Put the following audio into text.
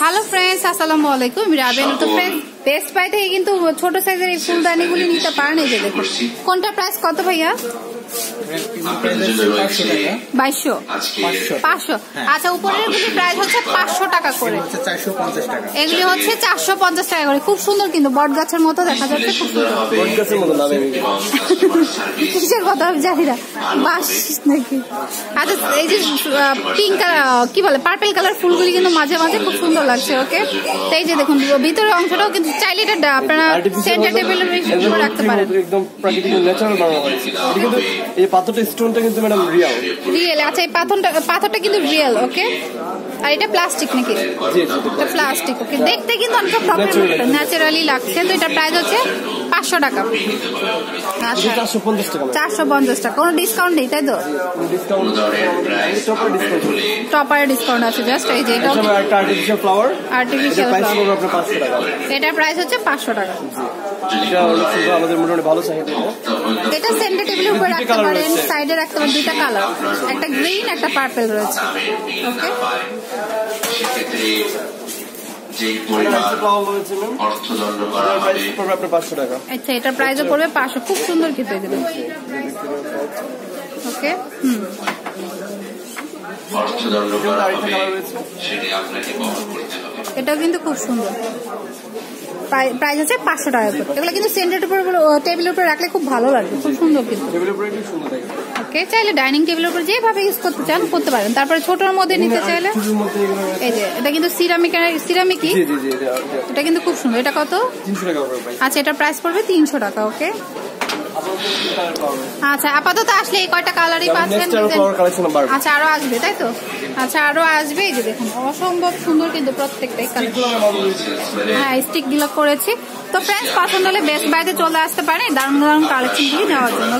Hello friends আসসালামু আলাইকুম রাবেন তো ফ্রেন্ডস বেস্ট বাই থেকে কিন্তু ছোট সাইজের এই ফুলদানিগুলি নিতে পারেন এই যে দেখুন। কোনটা প্রাইস কত ভাইয়া? আচ্ছা উপরের গুলি প্রাইস হচ্ছে পাঁচশো। টাকা করে। এগুলি হচ্ছে চারশো পঞ্চাশ টাকা। করে। খুব সুন্দর কিন্তু বট গাছের মতো দেখা যাচ্ছে খুব সুন্দর। কিসের কথা আমি জানি না। বাস নাকি? আচ্ছা এই যে পিঙ্ক কালার কি বলে? পার্পেল কালার ফুলগুলি কিন্তু মাঝে মাঝে খুব সুন্দর লাগছে ওকে? তো এই যে দেখুন ভিতরের অংশটাও কিন্তু চাইলে এটা আপনারা সেন্টার টেবিলের রাখতে পারেন। একদম প্রাকৃতিক ন্যাচারাল বানানো হয়েছে এই পাথরটা স্টোনটা কিন্তু ম্যাডাম রিয়েল। রিয়েল আচ্ছা এই পাথরটা পাথরটা কিন্তু রিয়েল ওকে আর এটা প্লাস্টিক নাকি? এটা প্লাস্টিক ওকে দেখতে কিন্তু অনেক অনেকটা ন্যাচারালি লাগছে তো এটা প্রাইস হচ্ছে চারশো টাকা। চারশো পঞ্চাশ টাকা। কোনো ডিসকাউন্ট নেই তাই তো? টপার ডিসকাউন্ট আছে জাস্ট এই যে এটা। আর্টিফিশিয়াল ফ্লাওয়ার এটা আর্টিফিশিয়াল প্রাইস হচ্ছে পাঁচশো টাকা। এটা অনেক সুন্দর আমাদের মোটামুটি ভালো চাহিদা এটা এটা সেন্টার টেবিলের উপর রাখতে পারেন সাইডে রাখতে পারেন দুইটা কালার একটা গ্রিন একটা পার্পল রয়েছে। ওকে পরিমাণ অর্থদণ্ড করা হবে। পাঁচশো টাকা। আচ্ছা এটার প্রাইসও পড়বে পাঁচশো। খুব সুন্দর খেতে এই ওকে হুম। অর্থদণ্ড করা হবে সেটি আপনাকে বহন করতে হবে। এটাও কিন্তু খুব সুন্দর। প্রাইস আছে পাঁচশো টাকা করে। এগুলো কিন্তু সেন্টার উপর টেবিলের উপর রাখলে খুব ভালো লাগবে খুব সুন্দর কিন্তু। ওকে চাইলে ডাইনিং টেবিলের উপর যেভাবে ইউজ করতে চান করতে পারেন। তারপরে ছোটর মধ্যে নিতে চাইলে। এই যে এটা কিন্তু সিরামিক সিরামিকই এটা কিন্তু খুব সুন্দর। এটা কত? আচ্ছা এটা প্রাইস পড়বে তিনশো টাকা ওকে? আচ্ছা আপাতত আসলে এই কয়টা কালারই পাচ্ছেন আচ্ছা আরও আসবে তাই তো? আচ্ছা আরও আসবে এই যে দেখুন অসম্ভব সুন্দর কিন্তু প্রত্যেকটাই কালার হ্যাঁ স্টিকগুলো করেছি। তো ফ্রেন্ডস পছন্দ হলে বেস্ট বাইতে চলে আসতে পারে দারুণ দারুণ কালেকশন গুলি নেওয়ার জন্য?